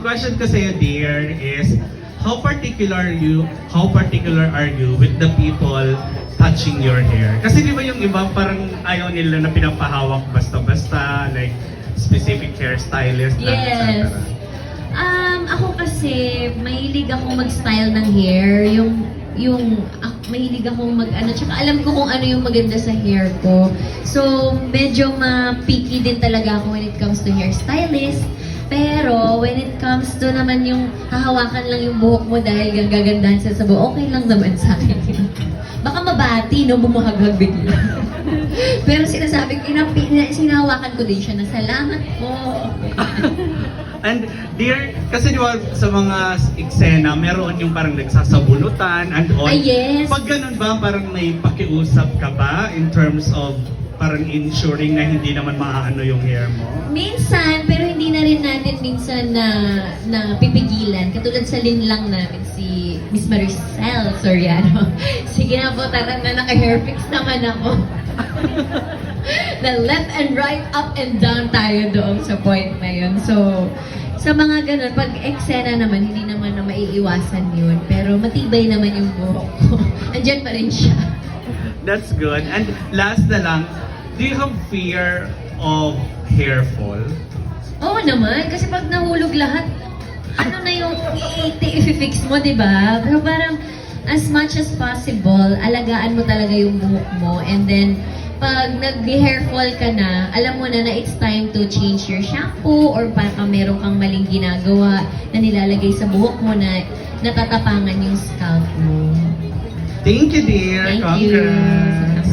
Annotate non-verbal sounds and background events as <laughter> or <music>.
question ko sa'yo, dear, is how particular you, how particular are you with the people touching your hair? Kasi di ba yung iba parang ayaw nila na pinapahawak basta-basta, like specific hairstylist, Yes. etc. Um, ako kasi, mahilig akong mag-style ng hair. Yung, yung, ah, mahilig akong mag, ano, tsaka alam ko kung ano yung maganda sa hair ko. So, medyo ma-picky din talaga ako when it comes to hairstylist. Pero, when it comes to naman yung hahawakan lang yung buhok mo dahil gagandahan sa sabo, okay lang naman sa akin. <laughs> Baka mabati, no? Bumuhaghag bigla. <laughs> Pero sinasabi ko, sinahawakan ko din siya na salamat po. <laughs> And dear, kasi di ba sa mga eksena, meron yung parang nagsasabunutan and all. Ah, yes. Pag ganun ba, parang may pakiusap ka ba in terms of parang ensuring na hindi naman maaano yung hair mo? Minsan, pero hindi na rin natin minsan na, na pipigilan. Katulad sa linlang namin, si Miss Maricel Soriano. <laughs> Sige na po, tara na, naka-hairfix naman ako. <laughs> na left and right, up and down tayo doon sa point na yun. So, sa mga ganun, pag eksena naman, hindi naman na maiiwasan yun. Pero matibay naman yung buhok ko. <laughs> Andyan pa rin siya. That's good. And last na lang, do you have fear of hair fall? Oo naman, kasi pag nahulog lahat, ano na yung i-fix mo, di ba? Pero parang, as much as possible, alagaan mo talaga yung buhok mo. And then, pag nag-hair fall ka na, alam mo na na it's time to change your shampoo or baka meron kang maling ginagawa na nilalagay sa buhok mo na natatapangan yung scalp mo. Thank you, dear. Thank Congrats. you.